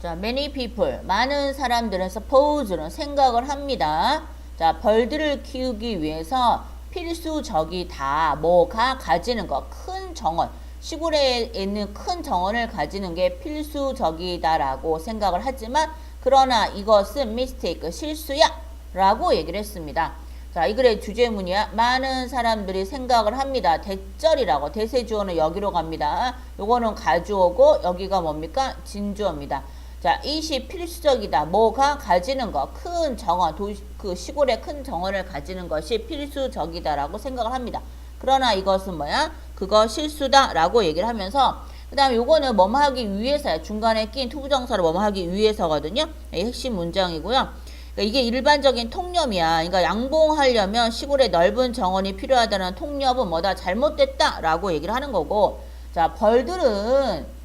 자, many people. 많은 사람들은 suppose는 생각을 합니다. 자, 벌들을 키우기 위해서 필수적이다. 뭐가 가지는 거. 큰 정원. 시골에 있는 큰 정원을 가지는 게 필수적이다라고 생각을 하지만 그러나 이것은 mistake, 실수야. 라고 얘기를 했습니다. 자, 이 글의 주제문이야. 많은 사람들이 생각을 합니다. 대절이라고. 대세주어는 여기로 갑니다. 요거는 가주어고 여기가 뭡니까? 진주어입니다. 자, 이시 필수적이다. 뭐가 가지는 거. 큰 정원, 도, 그 시골의 큰 정원을 가지는 것이 필수적이다라고 생각을 합니다. 그러나 이것은 뭐야? 그거 실수다. 라고 얘기를 하면서 그 다음에 요거는 뭐뭐 하기 위해서야. 중간에 낀 투부정사를 뭐뭐 하기 위해서거든요. 이 핵심 문장이고요. 그러니까 이게 일반적인 통념이야. 그러니까 양봉하려면 시골에 넓은 정원이 필요하다는 통념은 뭐다 잘못됐다라고 얘기를 하는 거고. 자 벌들은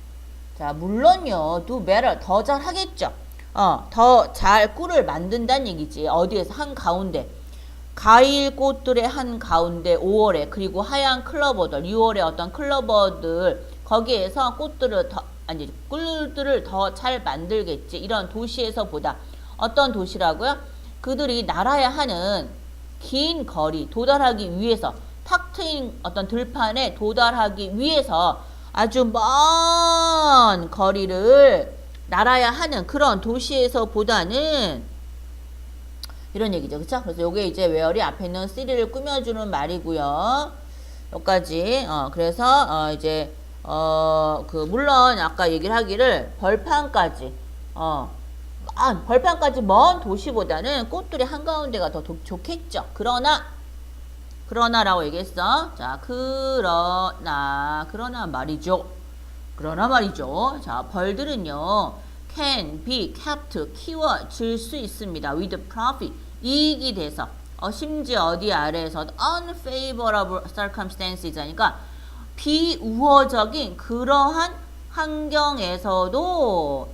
자 물론요 do better 더 잘하겠죠. 어 더 잘 꿀을 만든다는 얘기지. 어디에서 한 가운데. 가일 꽃들의 한 가운데 5월에 그리고 하얀 클로버들 6월에 어떤 클로버들 거기에서 꽃들을 더 아니 꿀들을 더 잘 만들겠지 이런 도시에서 보다 어떤 도시라고요? 그들이 날아야 하는 긴 거리 도달하기 위해서 탁 트인 어떤 들판에 도달하기 위해서 아주 먼 거리를 날아야 하는 그런 도시에서 보다는 이런 얘기죠. 그쵸? 그래서 요게 이제 웨어리 앞에 있는 시리를 꾸며주는 말이고요. 여기까지. 어, 그래서, 어, 이제, 어, 그, 물론 아까 얘기를 하기를 벌판까지, 어, 아, 벌판까지 먼 도시보다는 꽃들이 한가운데가 더 도- 좋겠죠. 그러나, 그러나라고 얘기했어. 자, 그러나, 그러나 말이죠. 그러나 말이죠. 자, 벌들은요, can be kept, 키워질 수 있습니다. with profit, 이익이 돼서. 어, 심지어 어디 아래에서 unfavorable circumstances 하니까 비우호적인 그러한 환경에서도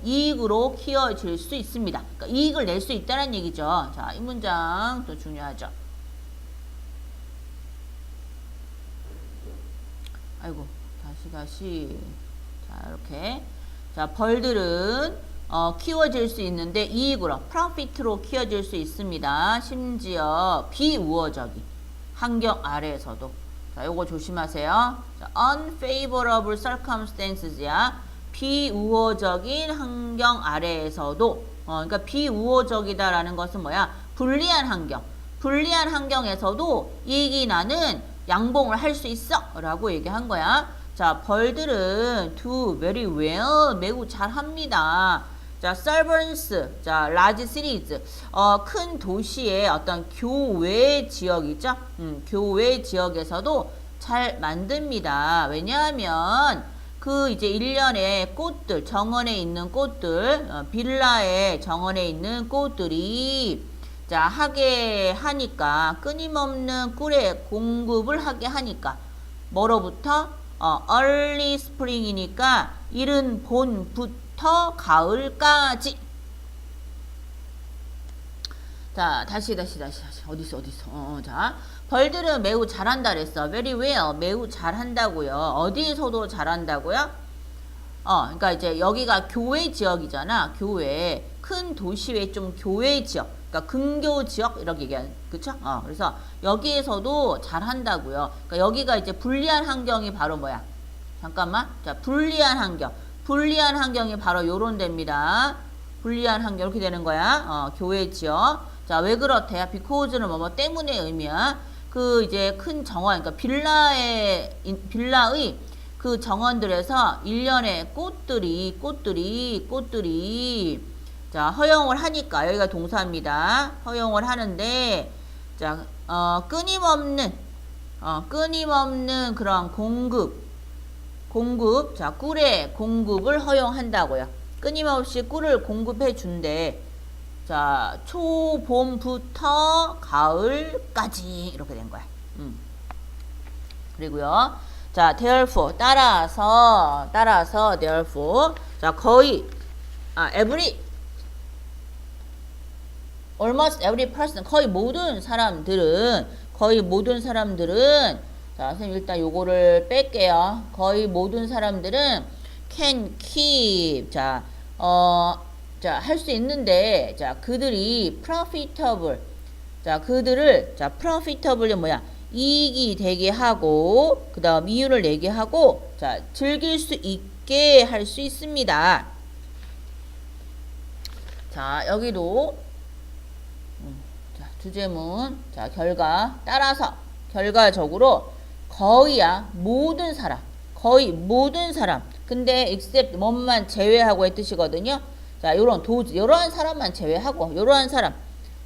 이익으로 키워질 수 있습니다. 그러니까 이익을 낼 수 있다는 얘기죠. 자, 이 문장 또 중요하죠. 아이고, 다시 다시. 자, 이렇게. 자, 벌들은 어, 키워질 수 있는데 이익으로, 프로피트로 키워질 수 있습니다. 심지어 비우호적인 환경 아래에서도. 자, 요거 조심하세요. 자, unfavorable circumstances야. 비우호적인 환경 아래에서도. 어, 그러니까 비우호적이다라는 것은 뭐야? 불리한 환경. 불리한 환경에서도 이익이 나는 양봉을 할 수 있어. 라고 얘기한 거야. 자, 벌들은 do very well. 매우 잘합니다. 자, servants, 자, large cities, 어, 큰 도시의 어떤 교외 지역이죠. 음, 교외 지역에서도 잘 만듭니다. 왜냐하면 그 이제 일련의 꽃들, 정원에 있는 꽃들, 어, 빌라의 정원에 있는 꽃들이 자, 하게 하니까 끊임없는 꿀의 공급을 하게 하니까 뭐로부터 어, early spring이니까 이른 봄부터 가을까지. 자, 다시 다시 다시 다시 어디 있어 어디 있어. 어, 어, 자, 벌들은 매우 잘한다 그랬어. very well 매우 잘한다고요. 어디에서도 잘한다고요? 어, 그러니까 이제 여기가 교외 지역이잖아. 교외 큰 도시의 좀 교외 지역. 그러니까 근교 지역 이렇게 얘기하는 그쵸? 어, 그래서 여기에서도 잘 한다고요. 그러니까 여기가 이제 불리한 환경이 바로 뭐야? 잠깐만. 자, 불리한 환경. 불리한 환경이 바로 요런 데입니다. 불리한 환경 이렇게 되는 거야. 어, 교외 지역. 자, 왜 그렇대요? because는 뭐뭐 때문에 의미야. 그 이제 큰 정원, 그러니까 빌라의 인- 빌라의 그 정원들에서 일련의 꽃들이 꽃들이 꽃들이 자 허용을 하니까 여기가 동사입니다. 허용을 하는데 자 어, 끊임없는 어, 끊임없는 그런 공급 공급 자 꿀의 공급을 허용한다고요. 끊임없이 꿀을 공급해 준대. 자 초봄부터 가을까지 이렇게 된 거야. 음. 그리고요. 자, therefore 따라서 따라서 therefore 자, 거의 아, every almost every person 거의 모든 사람들은 거의 모든 사람들은 자, 선생님 일단 요거를 뺄게요. 거의 모든 사람들은 can keep 자, 어 자, 할 수 있는데, 자, 그들이 profitable. 자, 그들을, 자, profitable이 뭐야? 이익이 되게 하고, 그 다음 이윤을 내게 하고, 자, 즐길 수 있게 할 수 있습니다. 자, 여기도, 주제문, 자, 결과, 따라서, 결과적으로, 거의야, 모든 사람, 거의 모든 사람, 근데 except 뭐만 제외하고 의 뜻이거든요. 자, 요런 도, 요러한 사람만 제외하고, 요러한 사람.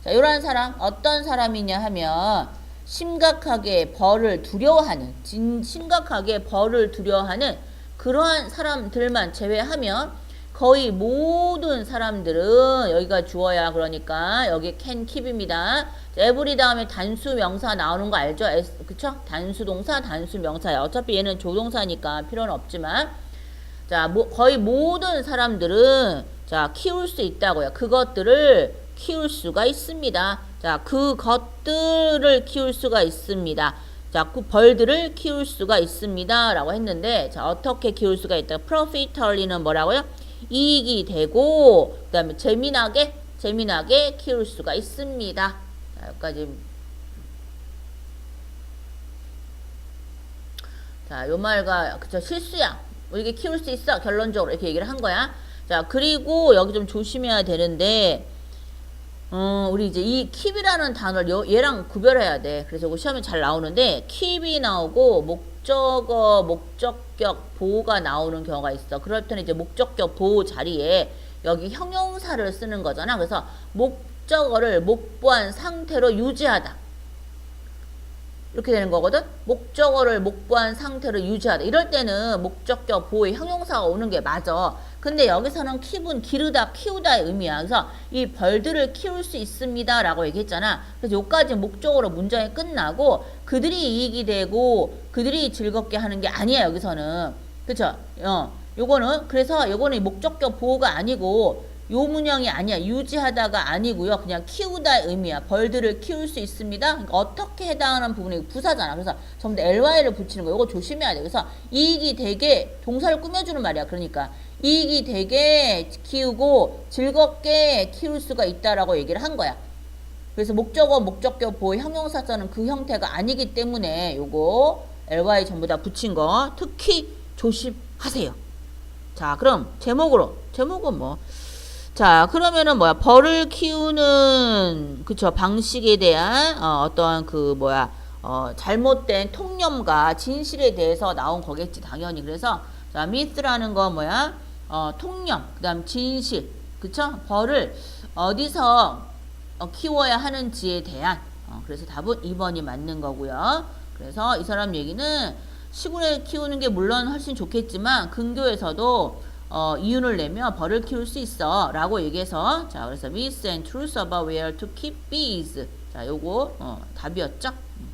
자, 요러한 사람, 어떤 사람이냐 하면, 심각하게 벌을 두려워하는, 진, 심각하게 벌을 두려워하는 그러한 사람들만 제외하면, 거의 모든 사람들은 여기가 주어야 그러니까 여기 can keep입니다. every 다음에 단수 명사 나오는 거 알죠? 그쵸? 단수 동사, 단수 명사야. 어차피 얘는 조동사니까 필요는 없지만 자, 뭐, 거의 모든 사람들은 자, 키울 수 있다고요. 그것들을 키울 수가 있습니다. 자, 그것들을 키울 수가 있습니다. 자, 그 벌들을 키울 수가 있습니다. 라고 했는데, 자, 어떻게 키울 수가 있다? profitably는 뭐라고요? 이익이 되고, 그 다음에 재미나게, 재미나게 키울 수가 있습니다. 자, 여기까지. 자, 요 말과, 그쵸, 실수야. 이게 키울 수 있어. 결론적으로 이렇게 얘기를 한 거야. 자, 그리고 여기 좀 조심해야 되는데, 어, 우리 이제 이 킵이라는 단어를 여- 얘랑 구별해야 돼. 그래서 이거 시험에 잘 나오는데, 킵이 나오고, 목적어, 목적격, 보호가 나오는 경우가 있어. 그럴 때는 이제 목적격 보호 자리에 여기 형용사를 쓰는 거잖아. 그래서 목적어를 목보한 상태로 유지하다. 이렇게 되는 거거든. 목적어를 목보한 상태로 유지하다. 이럴 때는 목적격 보호의 형용사가 오는 게 맞아. 근데 여기서는 킵은 기르다, 키우다의 의미야. 그래서 이 벌들을 키울 수 있습니다. 라고 얘기했잖아. 그래서 요까지 목적으로 문장이 끝나고 그들이 이익이 되고 그들이 즐겁게 하는 게 아니야. 여기서는. 그쵸? 어. 요거는 그래서 요거는 목적격 보호가 아니고 요 문형이 아니야. 유지하다가 아니고요. 그냥 키우다의 의미야. 벌들을 키울 수 있습니다. 그러니까 어떻게 해당하는 부분이 부사잖아. 그래서 전부 다 ly를 붙이는 거. 요거 조심해야 돼. 그래서 이익이 되게 동사를 꾸며주는 말이야. 그러니까 이익이 되게 키우고 즐겁게 키울 수가 있다라고 얘기를 한 거야. 그래서 목적어, 목적격, 보호, 형용사자는 그 형태가 아니기 때문에 요거 ly 전부 다 붙인 거 특히 조심하세요. 자, 그럼 제목으로 제목은 뭐 자, 그러면은 뭐야? 벌을 키우는 그쵸 방식에 대한 어, 어떠한 그 뭐야? 어, 잘못된 통념과 진실에 대해서 나온 거겠지 당연히. 그래서 자, 미스라는 거 뭐야? 어, 통념, 그 다음 진실, 그쵸? 벌을 어디서 어, 키워야 하는지에 대한 어, 그래서 답은 2번이 맞는 거고요. 그래서 이 사람 얘기는 시골에 키우는 게 물론 훨씬 좋겠지만 근교에서도 어, 이윤을 내며 벌을 키울 수 있어 라고 얘기해서 자 그래서 myths and truths about where to keep bees 자 요거 어, 답이었죠. 음.